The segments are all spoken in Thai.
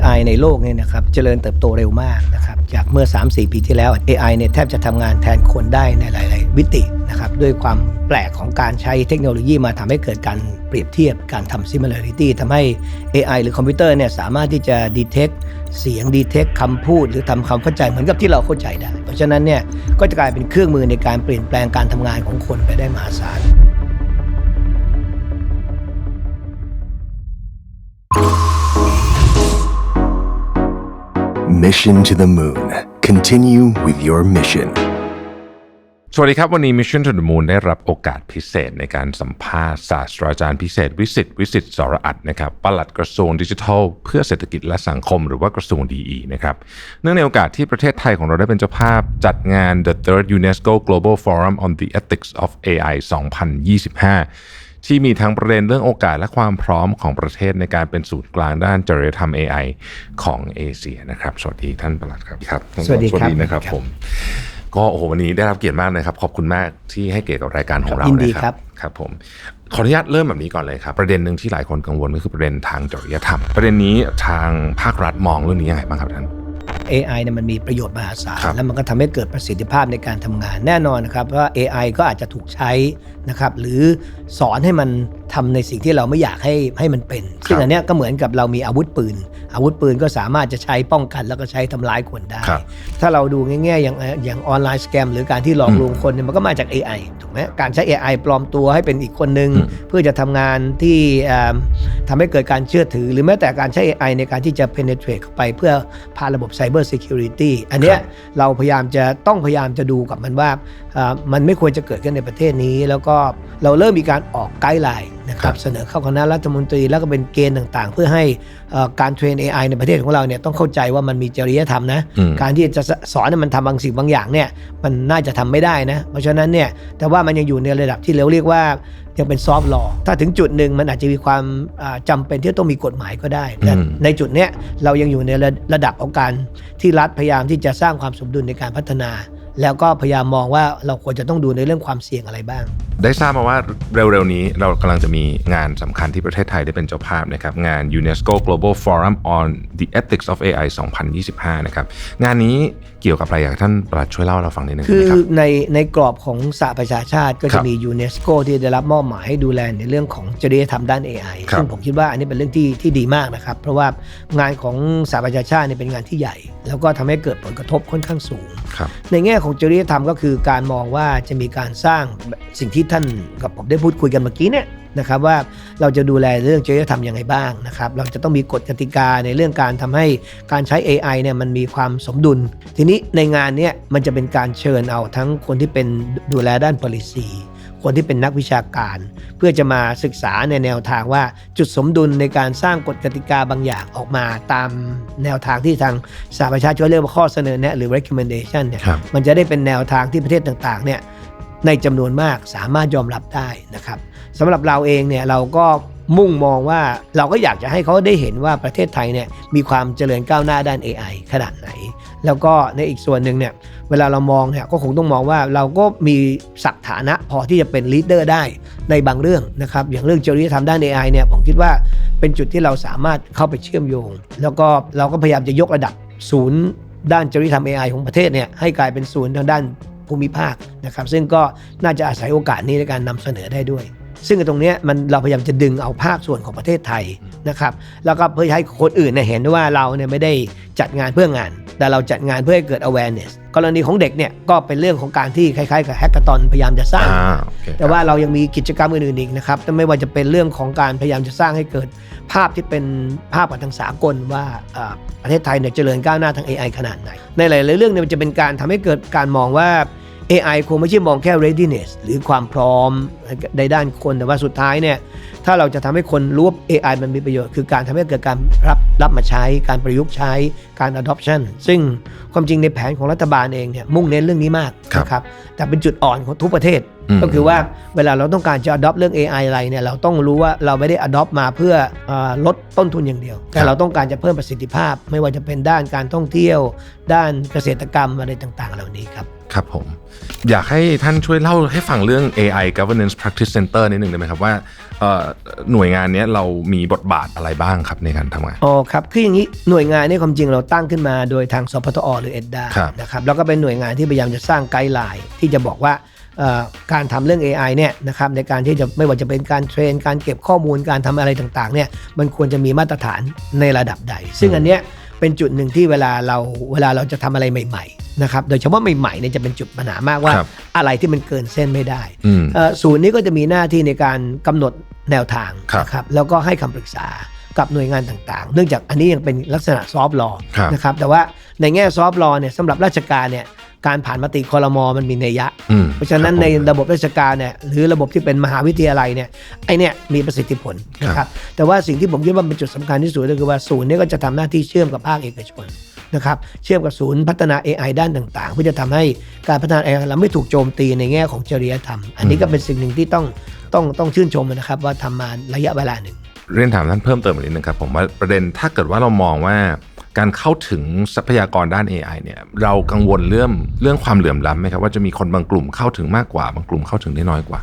AI ในโลกเนี่ยนะครับเจริญเติบโตเร็วมากนะครับจากเมื่อ 3-4 ปีที่แล้ว AI เนี่ยแทบจะทำงานแทนคนได้ในหลาย ๆ วิตินะครับด้วยความแปลกของการใช้เทคโนโลยีมาทำให้เกิดการเปรียบเทียบการทำ similarity ทำให้ AI หรือคอมพิวเตอร์เนี่ยสามารถที่จะ detect เสียง detect คำพูด หรือทำความเข้าใจเหมือนกับที่เราเข้าใจได้ เพราะฉะนั้นเนี่ยก็จะกลายเป็นเครื่องมือในการเปลี่ยนแปลงการทำงานของคนไปได้มหาศาล Mission to the Moon. Continue with your mission. สวัสดีครับ วันนี้ Mission to the Moon ได้รับโอกาสพิเศษในการสัมภาษณ์ศาสตราจารย์พิเศษ วิสิตวิสิตสรอัตนะครับปลัดกระทรวงดิจิทัล เพื่อเศรษฐกิจและสังคมหรือว่ากระทรวงดีนะครับเนื่องในโอกาสที่ประเทศไทยของเราได้เป็นเจ้าภาพจัดงาน The Third UNESCO Global Forum on the Ethics of AI 2025 ที่มีทั้งประเด็นเรื่องโอกาสและความพร้อมของประเทศในการเป็นศูนย์กลางด้านจริยธรรม AI ของเอเชียนะครับ สวัสดีท่านปลัดครับครับสวัสดีครับนะครับผมก็โอ้โหวันนี้ได้รับเกียรติมากเลยครับ ขอบคุณมากที่ให้เกียรติกับรายการของเรายินดีนะคครัรับบครับผมขออนุญาตเริ่มแบบนี้ก่อนเลยครับ ประเด็นหนึ่งที่หลายคนกังวลก็คือประเด็นทางจริยธรรม ประเด็นนี้ทางภาครัฐมองเรื่องนี้ยังไงบ้างครับท่าน AI เนี่ยมันมีประโยชน์มหาศาลครับแล้วมันก็ทำให้เกิดประสิทธิภาพในการทำงานแน่นอนนะครับว่า AI ก็อาจจะถูกใช้นะครับหรือสอนให้มัน ทำในสิ่งที่เราไม่อยากให้ให้มันเป็น ซึ่งอันเนี้ยก็เหมือนกับเรามีอาวุธปืน อาวุธปืนก็สามารถจะใช้ป้องกันแล้วก็ใช้ทำร้ายคนได้ครับถ้าเราดูง่ายๆอย่างอย่างออนไลน์สแกมหรือการที่หลอกลวงคนเนี่ยมันก็มาจาก AI ถูกไหมการใช้ AI ปลอมตัวให้เป็นอีกคนนึงอืมเพื่อจะทำงานที่เอิ่มทำให้เกิดการเชื่อถือ หรือแม้แต่การใช้ AI ในการที่จะ penetrate เข้าไปเพื่อพาระบบ cyber security อันเนี้ยเราพยายามจะต้องพยายามจะดูกับมันว่าเอ่อมันไม่ควรจะเกิดขึ้นในประเทศนี้ แล้วก็เราเริ่มมีการออกไกด์ไลน์นะครับเสนอเข้าคณะรัฐมนตรีแล้วก็เป็นเกณฑ์ต่างๆ เพื่อให้เอ่อการเทรน AI ในประเทศของเราเนี่ยต้องเข้าใจว่ามันมีจริยธรรมนะอืมการที่จะสอนให้มันทำบางสิ่งบางอย่างเนี่ยมันน่าจะทำไม่ได้นะเพราะฉะนั้นเนี่ยแต่ว่ามันยังอยู่ในระดับที่เราเรียกว่ายังเป็นซอฟต์ลอถ้าถึงจุดหนึ่งมันอาจจะมีความอ่าจำาเป็นที่ต้องมีกฎหมายก็ได้แต่อืมในจุดเนี้ยเรายังอยู่ในระระดับของการที่รัฐพยายามที่จะสร้างความสมดุลในการพัฒนา แล้วก็พยายามมองว่าเราควรจะต้องดูในเรื่องความเสี่ยงอะไรบ้าง ได้ทราบมาว่าเร็วๆนี้เรากำลังจะมีงานสำคัญที่ประเทศไทยได้เป็นเจ้าภาพนะครับ งาน UNESCO Global Forum on the Ethics of AI 2025 นะครับ งานนี้เกี่ยวกับอะไรอยากให้ท่านปลัดช่วยเล่าให้เราฟังนิดนึงคือได้ไหมครับในในกรอบของสหประชาชาติก็ครัจะบมียูเนสโกที่ได้รับมอบหมายให้ดูแลในเรื่องของจริยธรรมด้าน AI ครับซึ่งผมคิดว่าอันนี้เป็นเรื่องที่ที่ดีมากนะครับ เพราะว่างานของสหประชาชาติเนี่ยเป็นงานที่ใหญ่ แล้วก็ทำให้เกิดผลกระทบค่อนข้างสูงครับในแง่ของจริยธรรมก็คือการมองว่าจะมีการสร้างสิ่งที่ท่านกับผมได้พูดคุยกันเมื่อกี้เนี่ย นะครับว่าเราจะดูแลเรื่องจริยธรรมยังไงบ้างนะครับเราจะต้องมีกฎกติกาในเรื่องการทำให้การใช้ AI เนี่ยมันมีความสมดุล ทีนี้ในงานเนี้ยมันจะเป็นการเชิญเอาทั้งคนที่เป็นดูแลด้าน policy คนที่เป็นนักวิชาการ เพื่อจะมาศึกษาในแนวทางว่าจุดสมดุลในการสร้างกฎกติกาบางอย่างออกมาตามแนวทางที่ทางสหประชาชาติเรียกว่าข้อเสนอแนะหรือ recommendation เนี่ยครับมันจะได้เป็นแนวทางที่ประเทศต่างๆเนี่ย ในจำนวนมากสามารถยอมรับได้นะครับสำหรับเราเองเนี่ยเราก็มุ่งมองว่าเราก็อยากจะให้เขาได้เห็นว่าประเทศไทยเนี่ยมีความเจริญก้าวหน้าด้าน AI ขนาดไหน แล้วก็ในอีกส่วนหนึ่งเนี่ยเวลาเรามองเนี่ยก็คงต้องมองว่าเราก็มีศักฐานะพอที่จะเป็นลีดเดอร์ได้ในบางเรื่องนะครับอย่างเรื่องจริยธรรมด้าน AI เนี่ยผมคิดว่าเป็นจุดที่เราสามารถเข้าไปเชื่อมโยง แล้วก็เราก็พยายามจะยกระดับศูนย์ด้านจริยธรรม AI ของประเทศเนี่ยให้กลายเป็นศูนย์ทางด้าน ภูมิภาคนะครับซึ่งก็น่าจะอาศัยโอกาสนี้ในการนำเสนอได้ด้วย ซึ่งตรงเนี้ยมันเราพยายามจะดึงเอาภาคส่วนของประเทศไทยนะครับแล้วก็เพื่อให้คนอื่นเนี่ยเห็นว่าเราเนี่ยไม่ได้จัดงานเพื่องาน แต่เราจัดงานเพื่อให้เกิด awareness กรณีของเด็กเนี่ยก็เป็นเรื่องของการที่คล้ายๆกับแฮกเกอร์ตอนพยายามจะสร้างอ่าโอเคแต่ว่าเรายังมีกิจกรรมอื่นๆอีกนะครับไม่ว่าจะเป็นเรื่องของการพยายามจะสร้างให้เกิดภาพที่เป็นภาพกับทางสากลว่าเอ่อประเทศไทยเนี่ยเจริญก้าวหน้าทาง AI ขนาดไหน ในหลายๆเรื่องเนี่ยมันจะเป็นการทำให้เกิดการมองว่า AI คงไม่ใช่มองแค่ readiness หรือความพร้อมในด้านคนแต่ว่าสุดท้ายเนี่ยถ้าเราจะทำให้คนรู้ว่า AI มันมีประโยชน์ คือการทำให้เกิดการรับรับมาใช้ การประยุกต์ใช้การ adoption ซึ่งความจริงในแผนของรัฐบาลเองเนี่ยมุ่งเน้นเรื่องนี้มากครับนะครับแต่เป็นจุดอ่อนของทุกประเทศอืมก็คือว่าเวลาเราต้องการจะ adopt เรื่อง AI อะไรเนี่ยเราต้องรู้ว่าเราไม่ได้ adopt มาเพื่อเออลดต้นทุนอย่างเดียว แต่เราต้องการจะเพิ่มประสิทธิภาพ ไม่ว่าจะเป็นด้านการท่องเที่ยว ด้านเกษตรกรรมอะไรต่าง ๆ เหล่านี้ครับ ครับผม อยากให้ท่านช่วยเล่าให้ฟังเรื่อง AI Governance Practice Center นิดหนึ่งได้ไหมครับว่าเอ่อหน่วยงานเนี้ยเรามีบทบาทอะไรบ้างครับในการทำงานอ๋อครับคืออย่างนี้หน่วยงานเนี่ยความจริงเราตั้งขึ้นมาโดยทางสพทอหรือเอ็ดดาครับนะครับแล้วก็เป็นหน่วยงานที่พยายามจะสร้างไกด์ไลน์ที่จะบอกว่าเอ่อการทำเรื่อง AI เนี่ยนะครับในการที่จะไม่ว่าจะเป็นการเทรน การเก็บข้อมูลการทำอะไรต่างๆเนี่ยมันควรจะมีมาตรฐานในระดับใด ซึ่งอันเนี้ยเป็นจุดหนึ่งที่เวลาเราเวลาเราจะทำอะไรใหม่ๆ นะครับโดยเฉพาะใหม่ๆเนี่ยจะเป็นจุดปัญหามากว่าครับอะไรที่มันเกินเส้นไม่ได้อืมเอ่อศูนย์นี้ก็จะมีหน้าที่ในการกำหนดแนวทางครับนะครับแล้วก็ให้คำปรึกษากับหน่วยงานต่างๆ เนื่องจากอันนี้ยังเป็นลักษณะซอฟต์ลอครับนะครับแต่ว่าในแง่ซอฟต์ลอเนี่ยสำหรับราชการเนี่ยการผ่านมติคอรมอมันมีนัยยะอืมเพราะฉะนั้นในระบบราชการเนี่ยหรือระบบที่เป็นมหาวิทยาลัยเนี่ยไอเนี่ยมีประสิทธิผลนะครับแต่ว่าสิ่งที่ผมคิดว่าเป็นจุดสำคัญที่สุดก็คือว่าศูนย์เนี้ก็จะทำหน้าที่เชื่อมกับภาคเอกชน นะครับเชื่อมกับศูนย์พัฒนา AI ด้านต่างๆ เพื่อจะทำให้การพัฒนา AI เราไม่ถูกโจมตีในแง่ของจริยธรรม อันนี้ก็เป็นสิ่งหนึ่งที่ต้องต้องต้องชื่นชมนะครับว่าทำมาระยะเวลาหนึ่ง เรียนถามท่านเพิ่มเติมอีกนิดนึงครับผมว่าประเด็นถ้าเกิดว่าเรามองว่าการเข้าถึงทรัพยากรด้าน AI เนี่ยเรากังวลเรื่องเรื่องความเหลื่อมล้ำไหมครับว่าจะมีคนบางกลุ่มเข้าถึงมากกว่า บางกลุ่มเข้าถึงได้น้อยกว่า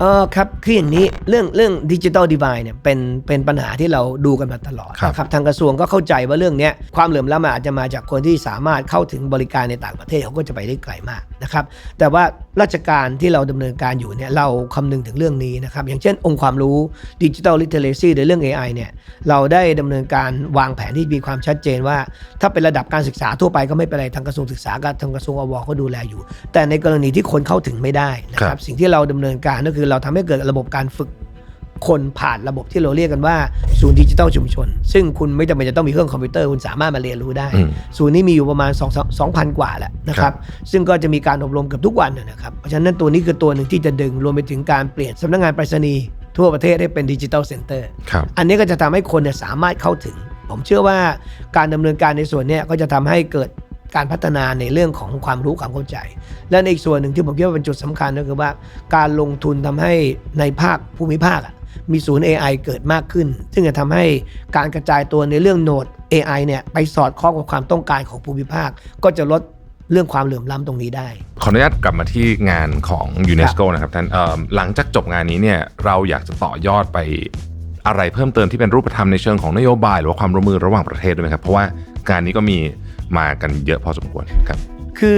เออครับคืออย่างนี้เรื่องเรื่องดิจิ t a ลดี i เนี่ยเป็นเป็นปัญหาที่เราดูกันมาตลอดครับนะครับทางกระทรวงก็เข้าใจว่าเรื่องเนี้ยความเหลื่อมล้ำมันอาจจะมาจากคนที่สามารถเข้าถึงบริการในต่างประเทศเขาก็จะไปได้ไกลมากนะครับแต่ว่าราชการที่เราดำเนินการอยู่เนี่ยเราคำนึงถึงเรื่องนี้นะครับอย่างเช่น องค์ความรู้ดิจิ t a ลลิเทเลซีในเรื่อง AI เนี่ยเราได้ดำเนินการวางแผนที่มีความชัดเจนว่า ถ้าเป็นระดับการศึกษาทั่วไปก็ไม่เป็นไรทางกระทรวงศึกษากับทางกระทรวงอวเขาดูแลอยู่ แต่ในกรณีที่คนเข้าถึงไม่ได้นะคครัรับบสิ่งที่เราดำเนินการก็คือเราทำให้เกิดระบบการฝึกคนผ่านระบบที่เราเรียกกันว่าศูนย์ดิจิทัลชุมชน ซึ่งคุณไม่จำเป็นจะต้องมีเครื่องคอมพิวเตอร์คุณสามารถมาเรียนรู้ได้อืมศูนย์นี้มีอยู่ประมาณ2 2,000 กว่าแหละนะคครัรับบซึ่งก็จะมีการอบรมเกับทุกวันนะครับ เพราะฉะนั้นตัวนี้คือตัวหนึ่งที่จะดึงรวมไปถึงการเปลี่ยนสำนักงานไปรษณีย์ทั่วประเทศให้เป็นดิจิทัลเซ็นเตอร์ครับอันนี้ก็จะทำให้คนเนี่ยสามารถเข้าถึง ผมเชื่อว่าการดำเนินการในส่วนเนี้ก็จะทำให้เกิด การพัฒนาในเรื่องของความรู้ความเข้าใจ และในอีกส่วนหนึ่งที่ผมคิดว่าเป็นจุดสำคัญก็คือว่า การลงทุนทำให้ในภาคภูมิภาคอะมีศูนย์ AI เกิดมากขึ้น ซึ่งจะทำให้การกระจายตัวในเรื่องโนด AI เนี่ยไปสอดคล้องกับความต้องการของภูมิภาค ก็จะลดเรื่องความเหลื่อมล้ำตรงนี้ได้ ขออนุญาตกลับมาที่งานของยูเนสโกนะครับท่านเอิ่มหลังจากจบงานนี้เนี่ยเราอยากจะต่อยอดไปอะไรเพิ่มเติมที่เป็นรูปธรรมในเชิงของนโยบาย หรือว่าความร่วมมือระหว่างประเทศด้วยไหมครับ เพราะว่างานนี้ก็มี มากันเยอะพอสมควรครับ คือ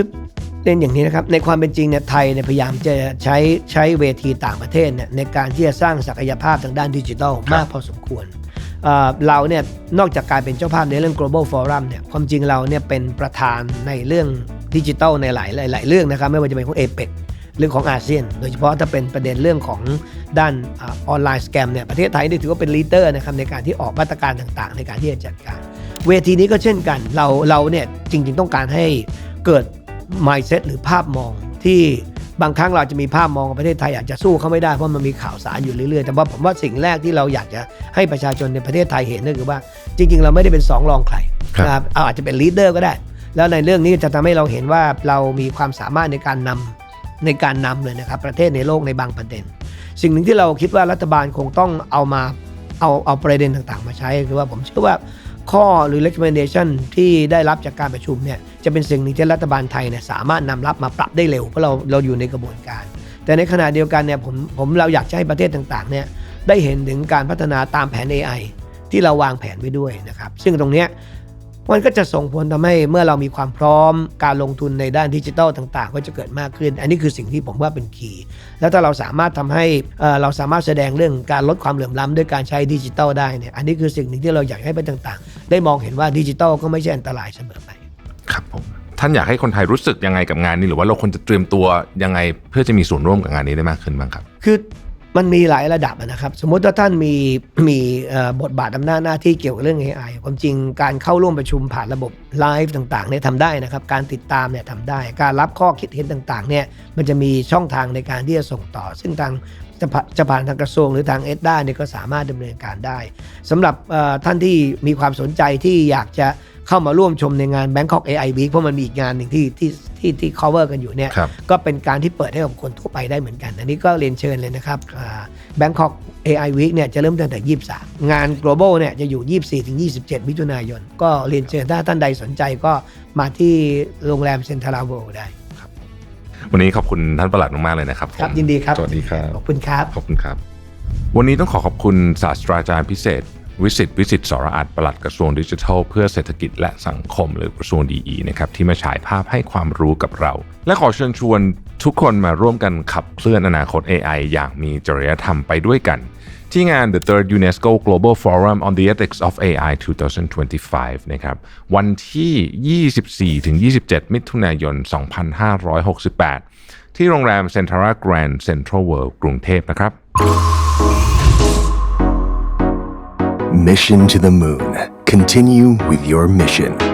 เรียนอย่างนี้นะครับในความเป็นจริงเนี่ยไทยเนี่ยพยายามจะใช้ใช้เวทีต่างประเทศเนี่ยในการที่จะสร้างศักยภาพทางด้านดิจิทัลมากพอสมควรเอ่อเราเนี่ยนอกจากการเป็นเจ้าภาพในเรื่อง global forum เนี่ยความจริงเราเนี่ยเป็นประธานในเรื่องดิจิทัลในหลายหลายหลายเรื่องนะครับไม่ว่าจะเป็นของเอเปกเรื่องของอาเซียน โดยเฉพาะถ้าเป็นประเด็นเรื่องของด้านออนไลน์สแกมเนี่ยประเทศไทยนี่ถือว่าเป็นลีดเดอร์นะครับในการที่ออกมาตรการต่างๆ ในการที่จะจัดการ เวทีนี้ก็เช่นกัน เราเราเนี่ยจริง ๆ ต้องการให้เกิด mindset หรือภาพมองที่บางครั้งเราจะมีภาพมองว่าประเทศไทยอาจจะสู้เขาไม่ได้เพราะมันมีข่าวสารอยู่เรื่อยๆ แต่ว่าผมว่าสิ่งแรกที่เราอยากจะให้ประชาชนในประเทศไทยเห็นก็คือว่า จริง ๆ เราไม่ได้เป็นสองรองใครครับนะครับเอาอาจจะเป็นลีดเดอร์ก็ได้ แล้วในเรื่องนี้จะทำให้เราเห็นว่าเรามีความสามารถในการนำในการนำเลยนะครับประเทศในโลกในบางประเด็น สิ่งหนึ่งที่เราคิดว่ารัฐบาลคงต้องเอามาเอาเอาประเด็นต่างๆ มาใช้คือว่าผมเชื่อว่า ข้อหรือ recommendation ที่ได้รับจากการประชุมเนี่ยจะเป็นสิ่งหนึ่งที่รัฐบาลไทยเนี่ยสามารถนำรับมาปรับได้เร็วเพราะเราเราอยู่ในกระบวนการ แต่ในขณะเดียวกันเนี่ยผมผมเราอยากให้ประเทศต่างๆเนี่ยได้เห็นถึงการพัฒนาตามแผน AI ที่เราวางแผนไว้ด้วยนะครับซึ่งตรงเนี้ย มันก็จะส่งผลทำให้เมื่อเรามีความพร้อมการลงทุนในด้านดิจิทัลต่างๆ ก็จะเกิดมากขึ้น อันนี้คือสิ่งที่ผมว่าเป็นคีย์แล้วถ้าเราสามารถทำให้เอ่อเราสามารถแสดงเรื่องการลดความเหลื่อมล้ำด้วยการใช้ดิจิทัลได้เนี่ยอันนี้คือสิ่งหนึ่งที่เราอยากให้ประเทศต่างๆ ได้มองเห็นว่าดิจิทัลก็ไม่ใช่อันตรายเสมอไปครับผมท่านอยากให้คนไทยรู้สึกยังไงกับงานนี้ หรือว่าเราควรจะเตรียมตัวยังไงเพื่อจะมีส่วนร่วมกับงานนี้ได้มากขึ้นบ้างครับ คือ มันมีหลายระดับนะครับ สมมติว่าท่านมีมีบทบาทอำนาจหน้าที่เกี่ยวกับเรื่อง AI ความจริงการเข้าร่วมประชุมผ่านระบบไลฟ์ต่างๆเนี่ยทำได้นะครับ การติดตามเนี่ยทำได้ การรับข้อคิดเห็นต่างๆเนี่ยมันจะมีช่องทางในการที่จะส่งต่อ ซึ่งทางจะผ่าจะผ่านทางกระทรวงหรือทางเอสด้าเนี่ยก็สามารถดำเนินการได้สำหรับท่านที่มีความสนใจที่อยากจะเข้ามาร่วมชมในงาน Bangkok AI Week เพราะมันมีอีกงานหนึ่งที่ที่ ที่ที่ cover กันอยู่เนี่ยครับก็เป็นการที่เปิดให้กับคนทั่วไปได้เหมือนกัน อันนี้ก็เรียนเชิญเลยนะครับอ่า Bangkok AI Week เนี่ยจะเริ่มตั้งแต่ 23 งาน global เนี่ยจะอยู่ 24ถึง27 มิถุนายน ก็เรียนเชิญถ้าท่านใดสนใจก็มาที่โรงแรมเซ็นทรัลเวิลด์ได้วันนี้ขอบคุณท่านประหลัดมากๆเลยนะครับผมครับยินดีครับสวัสดีครับขอบคุณครับขอบคุณครับ วันนี้ต้องขอขอบคุณศาสตราจารย์พิเศษ วิสิตวิสิตสรอัตปลัดกระทรวงดิจิทัล เพื่อเศรษฐกิจและสังคมหรือกระทรวงดีนะครับที่มาฉายภาพให้ความรู้กับเรา และขอเชิญชวนทุกคนมาร่วมกันขับเคลื่อนอนาคต AI อย่างมีจริยธรรมไปด้วยกัน ที่งาน The Third UNESCO Global Forum on the Ethics of AI 2025 นะครับวันที่ 24-27 มิถุนายน 2568 ที่โรงแรม Centara Grand Central World กรุงเทพนะครับ Mission to the moon. Continue with your mission.